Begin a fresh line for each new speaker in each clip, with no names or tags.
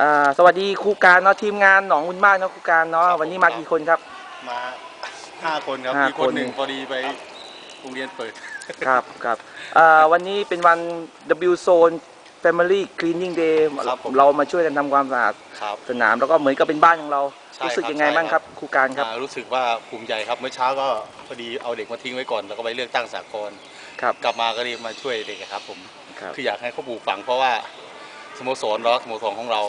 อ่าสวัสดีครูการเนาะทีมงานหนองบุญมากเนาะครูการเนาะ
ครับ
วันนี้มา
ผม
กี่คนครับ
มาห้าคนครับ
ห้า
มีคน
คน
หนึ่งพอดีไปโรงเรียนเปิด
ครับครับอ่าวันนี้เป็นวัน W Zone Family Cleaning Day
ครับผม
เรามาช่วยกันทำความสะอาด
ครับ
สนามแล้วก็เหมือนกับเป็นบ้านของเรา
ใช่
รู้สึก
ครับ
ยังไง
ใช่
บ้างครับครูการครับ
อ่ารู้สึกว่าภูมิใจครับเมื่อเช้าก็พอดีเอาเด็กมาทิ้งไว้ก่อนแล้วก็ไปเลือกตั้งสากล
ครับ
กลับมาก็รีบมาช่วยเด็กอะครับผม
ครับ
คืออยากให้เขาปลูกฝังเพราะว่าสโมสรเราสโมสรของเรา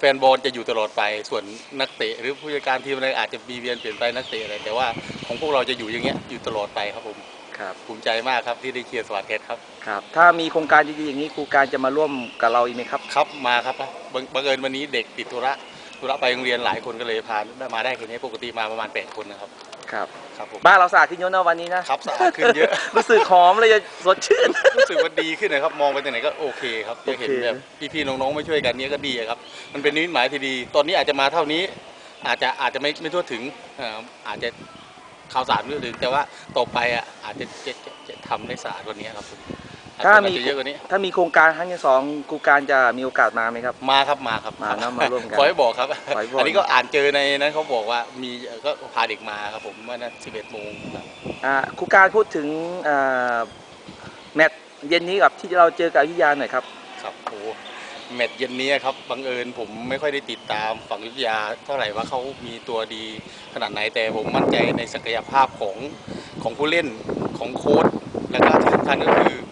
แฟนบอลจะอยู่ตลอดไป ส่วนนักเตะ หรือผู้จัดการทีมอะไรอาจจะมีเวียนเปลี่ยนไปนักเตะอะไรแต่ว่าของพวกเราจะอยู่อย่างเงี้ยอยู่ตลอดไปครับผม
ครับ
ภูมิใจมากครับที่ได้เชียร์สวัสดิ์เพชรครับ
ครับถ้ามีโครงการดีๆอย่างนี้ครูการจะมาร่วมกับเราอีกไหมครับ
ครับมาครับบังบังเอิญวันนี้เด็กติดธุระธุระไปโรงเรียนหลายคนก็เลยพาได้มาได้แค่นี้ปกติมาประมาณ8คนนะครับ
ครับ
ครับผม
บ้านเราสะอาดขึ้นเยอะนะวันนี้นะครับ
สะอาดขึ้นเยอะ
รู้สึกหอมเลยจะสดชื่น
รู้สึกว่าดีขึ้นนะครับ มองไปตรงไหนก็โอเคครับจะเห็น
โอเค
แบบพี่ๆน้องๆมาช่วยกันเนี้ยก็ดีอะครับ มันเป็นนิมิตหมายที่ดี ตอนนี้อาจจะมาเท่านี้ อาจจะอาจจะไม่ไม่ทั่วถึงเอ่ออาจจะข่าวสารไม่ทั่วถึงแต่ว่าต่อไปอะอาจจะจะจะจะทำได้สะอาดกว่านี้ครับผมอาจ
ถ้า
จะ
มี
อาจจะเยอะกว่านี้
ถ้ามีโครงการครั้งที่สองครูการจะมีโอกาสมาไหมครับ
มาครับมาครับ
มานะมาร่วมกัน
ขอให้บอกครับ
ขอให้บอก
อันนี้ก็อ่านเจอในนั้นเขาบอกว่ามีเอ่อก็พาเด็กมาครับผมเมื่อนั้น11โมงครับ
อ่าครูการพูดถึงอ่าแมตช์เย็นนี้กับที่เราเจอกับอยุธยาหน่อยครับ
ครับโอ้แมตช์เย็นนี้ครับบังเอิญผมไม่ค่อยได้ติดตามฝั่งอยุธยาเท่าไหร่ว่าเขามีตัวดีขนาดไหนแต่ผมมั่นใจในศักยภาพของของผู้เล่นของโค้ชแล้วก็ที่สำคัญก็คืออ่า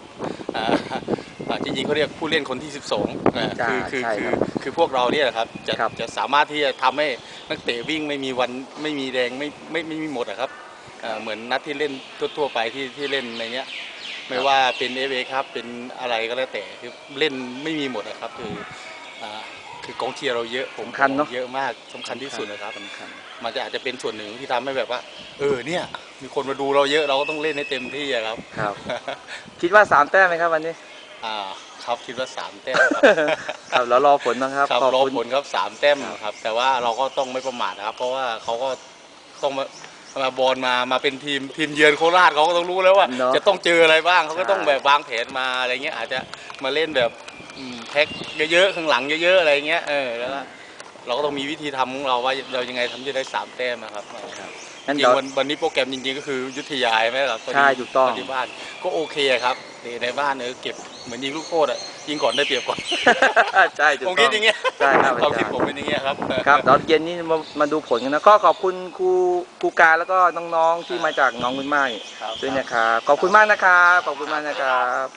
อ่าจริงๆเขาเรียกผู้เล่นคนที่ 12อ่า
ใช่
คือคือ
ใช่
คื
ครั
อบคือพวกเราเนี่ยแหละครับจะ
ครับ
จะสามารถที่จะทำให้นักเตะวิ่งไม่มีวันไม่มีแรงไม่ไม่ไม่มีหมดอะครับอ่าเหมือนนัดที่เล่นทั่วๆไปที่ที่เล่นในเนี้ยไม่ว่าเป็นเอฟเอครับเป็นอะไรก็แล้วแต่คือเล่นไม่มีหมดนะครับคืออ่าคือกองเชียร์เราเยอะผม
สำคัญเนอะ
เยอะมากสำคัญที่สุดนะครับ
สำคัญ
มันจะอาจจะเป็นส่วนหนึ่งที่ทำให้แบบว่า เออเนี่ย มีคนมาดูเราเยอะเราก็ต้องเล่นให้เต็มที่อะครับ
ครับ คิดว่าสามแต้มไหมครับวันนี้
อ่า ครับคิดว่าสามแต้มครับ
ครับแล้วรอผลนะครับ
ครับ
ขอบ
รอ
คุณ
ผลครับสามแต้ม
ครับ
ครับ แต่ว่าเราก็ต้องไม่ประมาทนะครับ เพราะว่าเขาก็ต้องมามาบอลมามาเป็นทีมทีมเยือนโคราชเขาก็ต้องรู้แล้วว่า
เนอะ
จะต้องเจออะไรบ้างเขาก็
ใช่
ต้องแบบวางแผนมาอะไรเงี้ยอาจจะมาเล่นแบบอืมแพ็คเยอะๆข้างหลังเยอะๆอะไรเงี้ยเออแล้วก็ เราก็ต้องมีวิธีทำของเราว่าเรายังไงทำจะได้สามแต้มนะครับ
งั้น
จริ
เดี๋ยว
งวันวันนี้โปรแกรมจริงๆก็คือยุทธยาใช่ไหมครับพดี
ใช่ถูกต้อง
ที่บ้านก็โอเคครับเตะในบ้านเออเก็บเหมือนยิงลูกโทษอะยิงก่อนได้เปรียบก่อน
ใช่ถูก
ผม
ต้
คิ
อ
ด
ง
อย่างเงี้ย
ใช่ครับ
ความคิด
อาจารย์
ผมเป็นอย่างเงี้ยครับ
ครับเดี๋ยวเย็นนี้มามาดูผลกันนะก็ขอบคุณครูครูการแล้วก็น้องๆที่มาจากหน้องบุญมาก
ครับ
ด้วยนะครับขอบคุณมากนะครับขอบคุณมากนะครับ